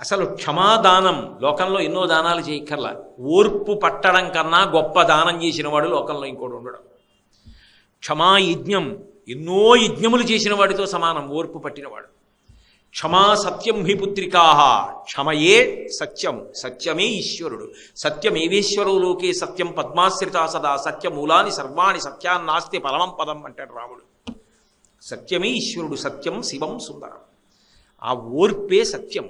అసలు క్షమాదానం లోకంలో ఎన్నో దానాలు చేయక్కర్లా. ఓర్పు పట్టడం కన్నా గొప్ప దానం చేసిన వాడు లోకంలో ఇంకోటి ఉండడం. క్షమా యజ్ఞం ఎన్నో యజ్ఞములు చేసిన వాడితో సమానం ఓర్పు పట్టినవాడు క్షమా సత్యం హి పుత్రికా క్షమయే సత్యం సత్యమే ఈశ్వరుడు. సత్యమేవేశ్వరులోకే సత్యం పద్మాశ్రిత సదా సత్యమూలాని సర్వాణి సత్యాన్నాస్తి పరమం పదం అంటాడు రాముడు. సత్యమే ఈశ్వరుడు సత్యం శివం సుందరం. ఆ ఓర్పే సత్యం.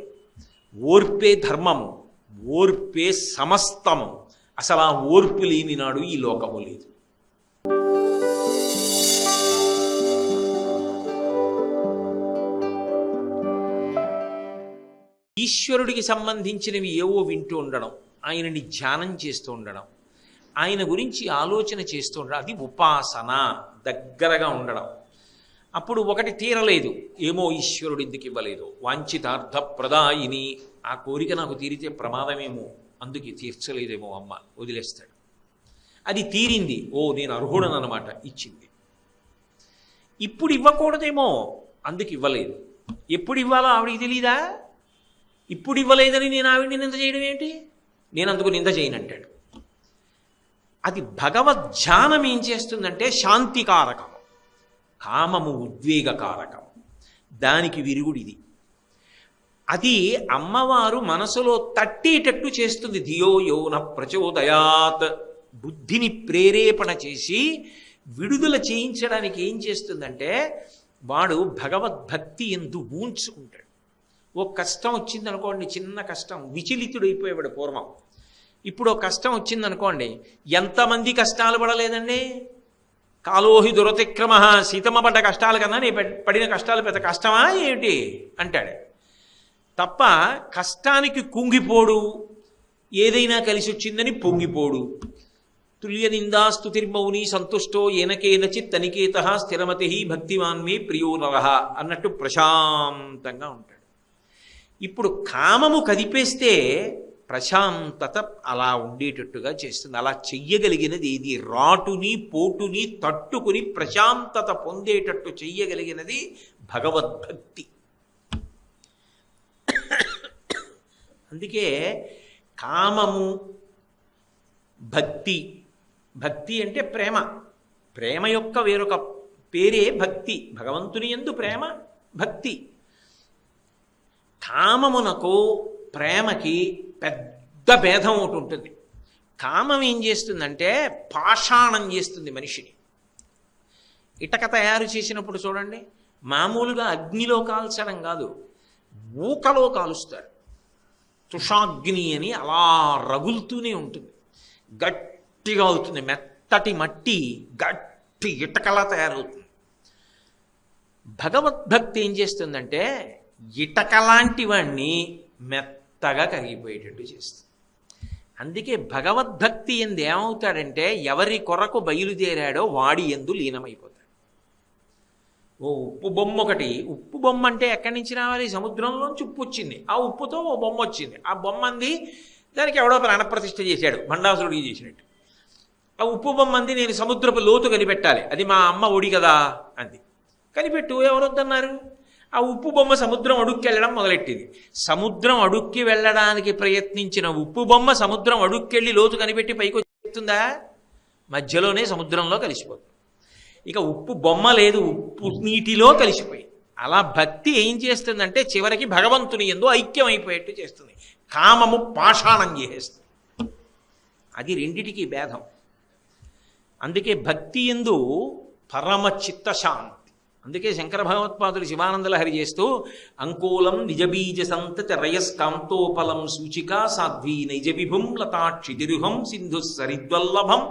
ఓర్పే ధర్మము ఓర్పే సమస్తము. అసలు ఆ ఓర్పు లేని నాడు ఈ లోకము లేదు. ఈశ్వరుడికి సంబంధించినవి ఏవో వింటూ ఉండడం ఆయనని ధ్యానం చేస్తూ ఉండడం ఆయన గురించి ఆలోచన చేస్తూ ఉండడం అది ఉపాసన దగ్గరగా ఉండడం. అప్పుడు ఒకటి తీరలేదు. ఏమో ఈశ్వరుడు ఎందుకు ఇవ్వలేదు. వాంఛితార్థ ప్రదాయిని ఆ కోరిక నాకు తీరితే ప్రమాదమేమో. అందుకే తీర్చలేదేమో అమ్మ. వదిలేస్తాడు. అది తీరింది. ఓ నేను అర్హుడను అనమాట ఇచ్చింది. ఇప్పుడు ఇవ్వకూడదేమో. అందుకు ఇవ్వలేదు. ఎప్పుడు ఇవ్వాలో ఆవిడికి తెలీదా? ఇప్పుడు ఇవ్వలేదని నేను ఆవిడ్ని నింద చేయడం ఏంటి? నేను అందుకు నింద చేయనంటాడు. అది భగవద్ ధ్యానం ఏం చేస్తుందంటే శాంతికారకం. కామము ఉద్వేగకారకం. దానికి విరుగుడిది. అది అమ్మవారు మనసులో తట్టేటట్టు చేస్తుంది. ధియో యోన ప్రచోదయాత్. బుద్ధిని ప్రేరేపణ చేసి విడుదల చేయించడానికి ఏం చేస్తుందంటే వాడు భగవద్భక్తి ఎందు ఊంచుకుంటాడు. ఓ కష్టం వచ్చిందనుకోండి చిన్న కష్టం విచలితుడైపోయేవాడు పూర్వం. ఇప్పుడు ఓ కష్టం వచ్చిందనుకోండి ఎంతమంది కష్టాలు పడలేదండి? కాలోహి దురతిక్రమ సీతమ్మ పడ్డ కష్టాలు కన్నా నీ పడిన కష్టాలు పెద్ద కష్టమా ఏమిటి? అంటాడు. తప్ప కష్టానికి కుంగిపోడు. ఏదైనా కలిసి వచ్చిందని పొంగిపోడు. తుల్య నిందాస్తుతిర్మౌని సంతుష్టో ఏనకేనచిత్ తనికేత స్థిరమతి భక్తిమాన్ మే ప్రియో నరహ అన్నట్టు ప్రశాంతంగా ఉంటాడు. ఇప్పుడు కామము కదిపేస్తే ప్రశాంతత అలా ఉండేటట్టుగా చేస్తుంది. అలా చెయ్యగలిగినది ఏది రాటుని పోటుని తట్టుకుని ప్రశాంతత పొందేటట్టు చెయ్యగలిగినది భగవద్భక్తి. అందుకే కామము భక్తి భక్తి అంటే ప్రేమ. ప్రేమ యొక్క వేరొక పేరే భక్తి. భగవంతుని ఎందు ప్రేమ భక్తి. కామమునకు ప్రేమకి పెద్ద భేదం ఒకటి ఉంటుంది. కామం ఏం చేస్తుందంటే పాషాణం చేస్తుంది మనిషిని. ఇటక తయారు చేసినప్పుడు చూడండి మామూలుగా అగ్నిలో కాల్చడం కాదు ఊకలో కాలుస్తారు. తుషాగ్ని అని అలా రగులుతూనే ఉంటుంది. గట్టిగా అవుతుంది మెత్తటి మట్టి గట్టి ఇటకలా తయారవుతుంది. భగవద్భక్తి ఏం చేస్తుందంటే ఇటక లాంటి వాణ్ణి మెత్తగా కరిగిపోయేటట్టు చేస్తుంది. అందుకే భగవద్భక్తి ఎందు ఏమవుతాడంటే ఎవరి కొరకు బయలుదేరాడో వాడి ఎందు లీనమైపోతాడు. ఓ ఉప్పు బొమ్మ ఒకటి ఉప్పు బొమ్మ అంటే ఎక్కడి నుంచి రావాలి? సముద్రంలోంచి ఉప్పు వచ్చింది. ఆ ఉప్పుతో ఓ బొమ్మ వచ్చింది. ఆ బొమ్మ అంది దానికి ఎవడో ప్రాణప్రతిష్ఠ చేశాడు మండాసురుడికి చేసినట్టు. ఆ ఉప్పు బొమ్మ అంది నేను సముద్రపు లోతు కనిపెట్టాలి అది మా అమ్మ ఒడి కదా అంది. కనిపెట్టు ఎవరొద్దన్నారు? ఆ ఉప్పు బొమ్మ సముద్రం అడుక్కి వెళ్ళడం మొదలెట్టింది. సముద్రం అడుక్కి వెళ్ళడానికి ప్రయత్నించిన ఉప్పు బొమ్మ సముద్రం అడుక్కెళ్ళి లోతు కనిపెట్టి పైకి వచ్చేస్తుందా? మధ్యలోనే సముద్రంలో కలిసిపోతుంది. ఇక ఉప్పు బొమ్మ లేదు ఉప్పు నీటిలో కలిసిపోయింది. అలా భక్తి ఏం చేస్తుందంటే చివరికి భగవంతుని ఎందు ఐక్యమైపోయేట్టు చేస్తుంది. కామము పాషాణం చేసేస్తుంది. అది రెండిటికి భేదం. అందుకే భక్తి ఎందు పరమ చిత్తశాంతి. అందుకే శంకర భగవత్పాదులు శివానందలహరి చేస్తూ అంకోలం నిజబీజ సంతతి రయస్కాంతోపలం సూచికా సాధ్వీ నైజబిభుం లతాక్షితిరుహం సింధు సరిద్వల్లభం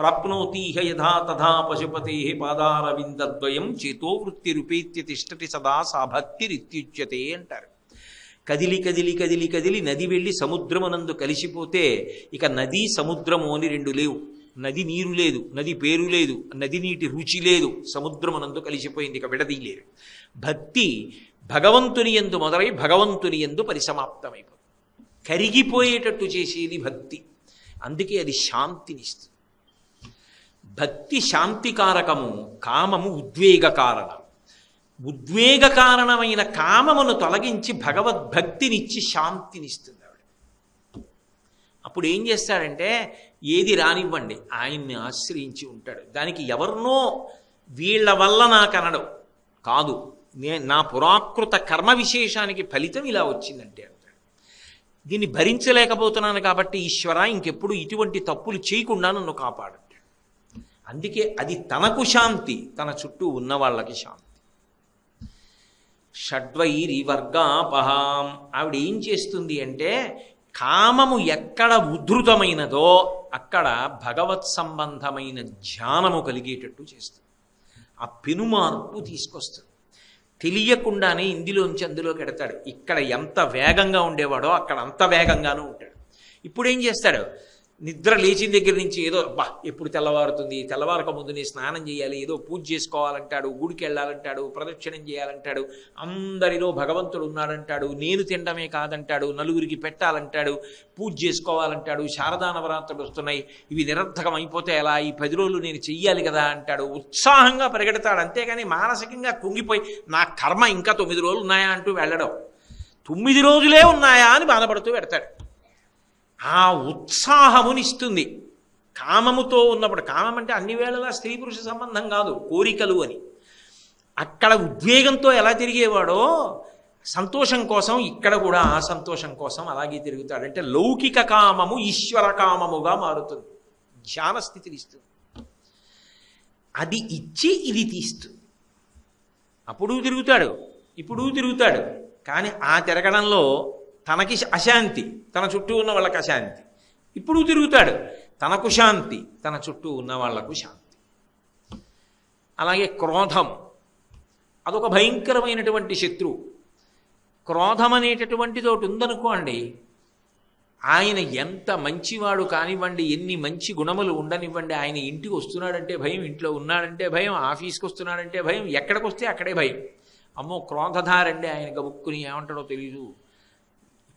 ప్రాప్నోతీహ యథా తథా పశుపతే పాదారవిందద్వయం చేతో వృత్తిరుపేత్య తిష్టతి సదా సా భక్తిరిత్యుచ్యతే అంటారు. కదిలి కదిలి కదిలి కదిలి నది వెళ్ళి సముద్రమునందు కలిసిపోతే ఇక నది సముద్రము అని రెండు లేవు. నది నీరు లేదు నది పేరు లేదు నది నీటి రుచి లేదు సముద్రమునందు కలిసిపోయింది ఇక విడదీయలేరు భక్తి భగవంతుని ఎందు మొదలై భగవంతుని ఎందు పరిసమాప్తమైపోతుంది. కరిగిపోయేటట్టు చేసేది భక్తి. అందుకే అది శాంతినిస్తుంది భక్తి శాంతికారకము కామము ఉద్వేగ కారణం. ఉద్వేగ కారణమైన కామమును తొలగించి భగవద్భక్తినిచ్చి శాంతినిస్తుంది. అప్పుడు ఏం చేస్తాడంటే ఏది రానివ్వండి ఆయన్ని ఆశ్రయించి ఉంటాడు. దానికి ఎవరినో వీళ్ళ వల్ల నాకు అనడం కాదు. నే నా పురాకృత కర్మ విశేషానికి ఫలితం ఇలా వచ్చిందంటే అంటాడు. దీన్ని భరించలేకపోతున్నాను కాబట్టి ఈశ్వర ఇంకెప్పుడు ఇటువంటి తప్పులు చేయకుండా నన్ను కాపాడు అందుకే అది తనకు శాంతి తన చుట్టూ ఉన్న వాళ్ళకి శాంతి. షడ్వైరి వర్గాపహాం. ఆవిడ ఏం చేస్తుంది అంటే కామము ఎక్కడ ఉద్ధృతమైనదో అక్కడ భగవత్ సంబంధమైన ధ్యానము కలిగేటట్టు చేస్తుంది. ఆ పెనుమార్పు తీసుకొస్తుంది. తెలియకుండానే ఇందులోంచి అందులోకి ఎడతాడు. ఇక్కడ ఎంత వేగంగా ఉండేవాడో అక్కడ అంత వేగంగానూ ఉంటాడు. ఇప్పుడు ఏం చేస్తాడు? నిద్ర లేచిన దగ్గర నుంచి ఏదో అబ్బా ఎప్పుడు తెల్లవారుతుంది తెల్లవారక ముందునే స్నానం చేయాలి ఏదో పూజ చేసుకోవాలంటాడు గుడికి వెళ్ళాలంటాడు ప్రదక్షిణం చేయాలంటాడు అందరిలో భగవంతుడు ఉన్నాడంటాడు నేను తినడమే కాదంటాడు నలుగురికి పెట్టాలంటాడు పూజ చేసుకోవాలంటాడు శారదా నవరాత్రులు వస్తున్నాయి ఇవి నిరర్థకం అయిపోతే ఎలా? ఈ పది రోజులు నేను చెయ్యాలి కదా అంటాడు. ఉత్సాహంగా పరిగెడతాడు. అంతేగాని మానసికంగా కుంగిపోయి నా కర్మ ఇంకా తొమ్మిది రోజులు ఉన్నాయా అంటూ వెళ్ళడం. తొమ్మిది రోజులే ఉన్నాయా అని బాధపడుతూ పెడతాడు. ఆ ఉత్సాహమునిస్తుంది కామముతో ఉన్నప్పుడు కామం అంటే అన్ని వేళలా స్త్రీ పురుష సంబంధం కాదు కోరికలు అని. అక్కడ ఉద్వేగంతో ఎలా తిరిగేవాడో సంతోషం కోసం ఇక్కడ కూడా ఆ సంతోషం కోసం అలాగే తిరుగుతాడు. అంటే లౌకిక కామము ఈశ్వర కామముగా మారుతుంది. ధ్యాన స్థితిని ఇస్తుంది. అది ఇచ్చి ఇది తీస్తుంది. అప్పుడు తిరుగుతాడు ఇప్పుడు తిరుగుతాడు. కానీ ఆ తిరగడంలో తనకి అశాంతి తన చుట్టూ ఉన్న వాళ్ళకి అశాంతి. ఇప్పుడు తిరుగుతాడు తనకు శాంతి తన చుట్టూ ఉన్న వాళ్ళకు శాంతి. అలాగే క్రోధం అదొక భయంకరమైనటువంటి శత్రువు. క్రోధం అనేటటువంటిది ఒకటి ఉందనుకోండి ఆయన ఎంత మంచివాడు కానివ్వండి ఎన్ని మంచి గుణములు ఉండనివ్వండి ఆయన ఇంటికి వస్తున్నాడంటే భయం ఇంట్లో ఉన్నాడంటే భయం ఆఫీస్కి వస్తున్నాడంటే భయం ఎక్కడికి వస్తే అక్కడే భయం. అమ్మో క్రోధధారండి ఆయన గబుక్కుని ఏమంటాడో తెలీదు.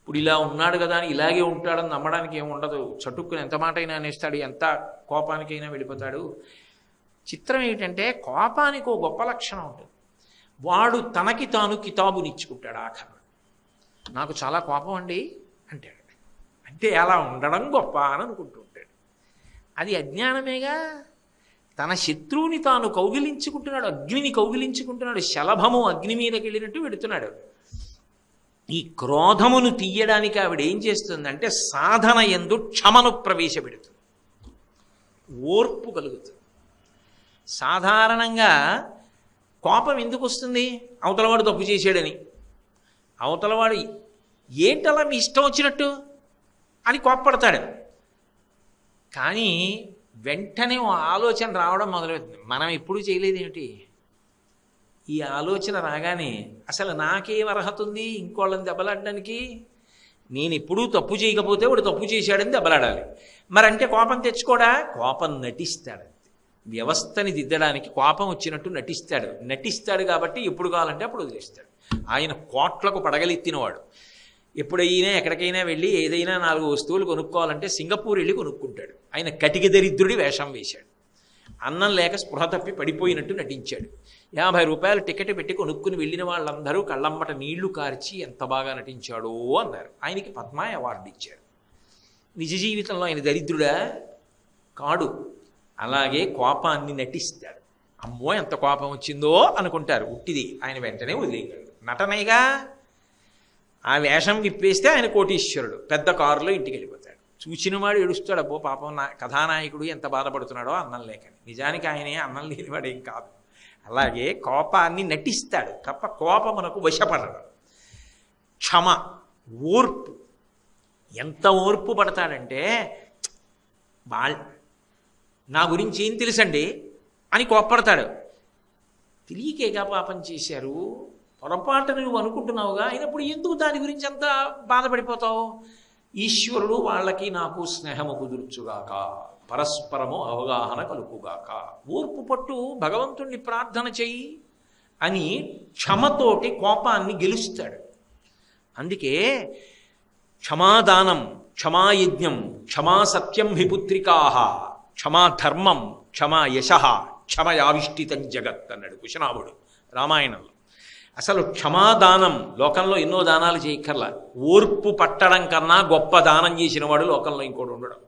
ఇప్పుడు ఇలా ఉన్నాడు కదా అని ఇలాగే ఉంటాడని నమ్మడానికి ఏమి ఉండదు. చటుక్కుని ఎంత మాట అయినా అనేస్తాడు ఎంత కోపానికైనా వెళ్ళిపోతాడు. చిత్రం ఏంటంటే కోపానికి ఒక గొప్ప లక్షణం ఉంటుంది. వాడు తనకి తాను కితాబునిచ్చుకుంటాడు ఆఖరు నాకు చాలా కోపం అండి అంటాడు. అంటే అలా ఉండడం గొప్ప అని అనుకుంటూ ఉంటాడు. అది అజ్ఞానమేగా? తన శత్రువుని తాను కౌగిలించుకుంటున్నాడు అగ్నిని కౌగిలించుకుంటున్నాడు శలభము అగ్ని మీదకి వెళ్ళినట్టు వెడుతున్నాడు. ఈ క్రోధమును తీయడానికి ఆవిడ ఏం చేస్తుందంటే సాధన ఎందు క్షమను ప్రవేశపెడుతుంది. ఓర్పు కలుగుతుంది. సాధారణంగా కోపం ఎందుకు వస్తుంది? అవతలవాడు తప్పు చేశాడని. అవతలవాడు ఏంటలా మీ ఇష్టం వచ్చినట్టు? అని కోప్పడతాడు. కానీ వెంటనే ఆలోచన రావడం మొదలవుతుంది మనం ఎప్పుడూ చేయలేదేమిటి? ఈ ఆలోచన రాగానే అసలు నాకేం అర్హత ఉంది ఇంకోళ్ళని దెబ్బలాడడానికి? నేను ఎప్పుడూ తప్పు చేయకపోతే వాడు తప్పు చేశాడని దెబ్బలాడాలి. మరంటే కోపం తెచ్చుకోడా? కోపం నటిస్తాడు వ్యవస్థని దిద్దడానికి కోపం వచ్చినట్టు నటిస్తాడు. నటిస్తాడు కాబట్టి ఎప్పుడు కావాలంటే అప్పుడు వదిలేస్తాడు. ఆయన కోట్లకు పడగలెత్తినవాడు. ఎప్పుడైనా ఎక్కడికైనా వెళ్ళి ఏదైనా నాలుగు వస్తువులు కొనుక్కోవాలంటే సింగపూర్ వెళ్ళి కొనుక్కుంటాడు. ఆయన కటిక దరిద్రుడి వేషం వేశాడు. అన్నం లేక స్పృహ తప్పి పడిపోయినట్టు నటించాడు. యాభై రూపాయలు టికెట్ పెట్టి కొనుక్కుని వెళ్ళిన వాళ్ళందరూ కళ్ళమ్మట నీళ్ళు కార్చి ఎంత బాగా నటించాడో అన్నారు. ఆయనకి పద్మ అవార్డు ఇచ్చారు. నిజ జీవితంలో ఆయన దరిద్రుడా? కాడు. అలాగే కోపాన్ని నటిస్తాడు. అమ్మో ఎంత కోపం వచ్చిందో అనుకుంటారు. ఉట్టిది ఆయన వెంటనే వదిలేయగలడు. నటనేగా ఆ వేషం విప్పేస్తే ఆయన కోటీశ్వరుడు. పెద్ద కారులో ఇంటికి వెళ్ళిపోతాడు. చూచినవాడు ఏడుస్తాడు అబ్బో పాపం నా కథానాయకుడు ఎంత బాధపడుతున్నాడో అన్నం లేకని. నిజానికి ఆయనే అన్నం లేనివాడు ఏం కాదు. అలాగే కోపాన్ని నటిస్తాడు. తప్ప కోపమునకు వశపడడు క్షమ ఓర్పు. ఎంత ఓర్పు పడతాడంటే వాళ్ళ నా గురించి ఏం తెలుసండి? అని కోప్పడతాడు. తెలియకేగా పాపం చేశారు? పొరపాటు నువ్వు అనుకుంటున్నావుగా? అయినప్పుడు ఎందుకు దాని గురించి అంత బాధపడిపోతావు? ఈశ్వరుడు వాళ్ళకి నాకు స్నేహము కుదుర్చుగాక. పరస్పరము అవగాహన కలుగుగాక. ఓర్పు పట్టు భగవంతుణ్ణి ప్రార్థన చెయ్యి అని క్షమతోటి కోపాన్ని గెలుస్తాడు. అందుకే క్షమాదానం క్షమాయజ్ఞం క్షమా సత్యం హిపుత్రికా క్షమా ధర్మం క్షమా యశ క్షమయావిష్టితం జగత్ అన్నాడు కుశనాభుడు రామాయణంలో. అసలు క్షమాదానం లోకంలో ఎన్నో దానాలు చేయక్కర్లా. ఓర్పు పట్టడం కన్నా గొప్ప దానం చేసిన వాడు లోకంలో ఇంకోటి ఉండడం.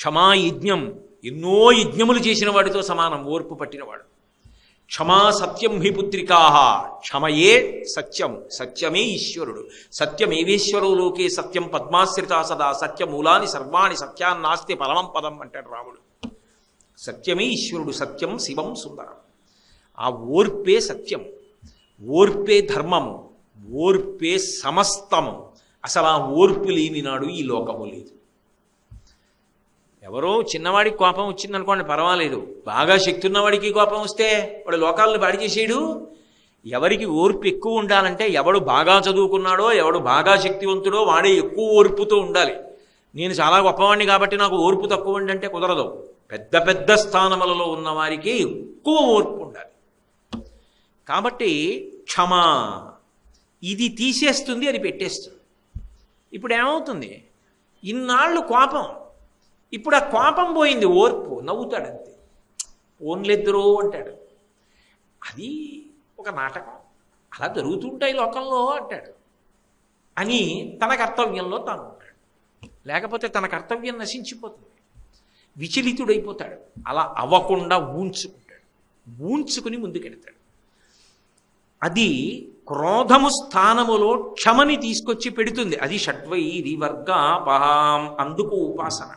క్షమాయజ్ఞం. ఎన్నో యజ్ఞములు చేసిన వాడితో సమానం ఓర్పు పట్టినవాడు. క్షమా సత్యం హి పుత్రికా. క్షమయే సత్యం. సత్యమే ఈశ్వరుడు. సత్యమేవేశ్వరో లోకే సత్యం పద్మాశ్రిత సదా. సత్యమూలాని సర్వాణి సత్యాన్నాస్తి పరమం పదం అంటాడు రాముడు. సత్యమే ఈశ్వరుడు. సత్యం శివం సుందరం. ఆ ఓర్పే సత్యం. ఓర్పే ధర్మము ఓర్పే సమస్తము అసలు ఆ ఓర్పు లేని నాడు ఈ లోకము లేదు. ఎవరో చిన్నవాడికి కోపం వచ్చిందనుకోండి పర్వాలేదు. బాగా శక్తి ఉన్నవాడికి కోపం వస్తే వాడు లోకాలను బాడి చేసేయడు ఎవరికి ఓర్పు ఎక్కువ ఉండాలంటే ఎవడు బాగా చదువుకున్నాడో ఎవడు బాగా శక్తివంతుడో వాడే ఎక్కువ ఓర్పుతో ఉండాలి. నేను చాలా గొప్పవాడిని కాబట్టి నాకు ఓర్పు తక్కువ అంటే కుదరదు. పెద్ద పెద్ద స్థానములలో ఉన్న వారికి ఎక్కువ ఓర్పు ఉండాలి. కాబట్టి క్షమ ఇది తీసేస్తుంది అది పెట్టేస్తుంది. ఇప్పుడు ఏమవుతుంది? ఇన్నాళ్ళు కోపం ఇప్పుడు ఆ కోపం పోయింది ఓర్పు నవ్వుతాడంతే. ఓన్లెద్దరో అంటాడు. అది ఒక నాటకం. అలా జరుగుతుంటాయి లోకంలో అంటాడు. అని తన కర్తవ్యంలో తాను ఉంటాడు. లేకపోతే తన కర్తవ్యం నశించిపోతుంది. విచలితుడైపోతాడు. అలా అవ్వకుండా ఊంచుకుంటాడు. ఊంచుకుని ముందుకెడతాడు. అది క్రోధము స్థానములో క్షమని తీసుకొచ్చి పెడుతుంది. అది షడ్వై రివర్గాపహాం. అందుకు ఉపాసన.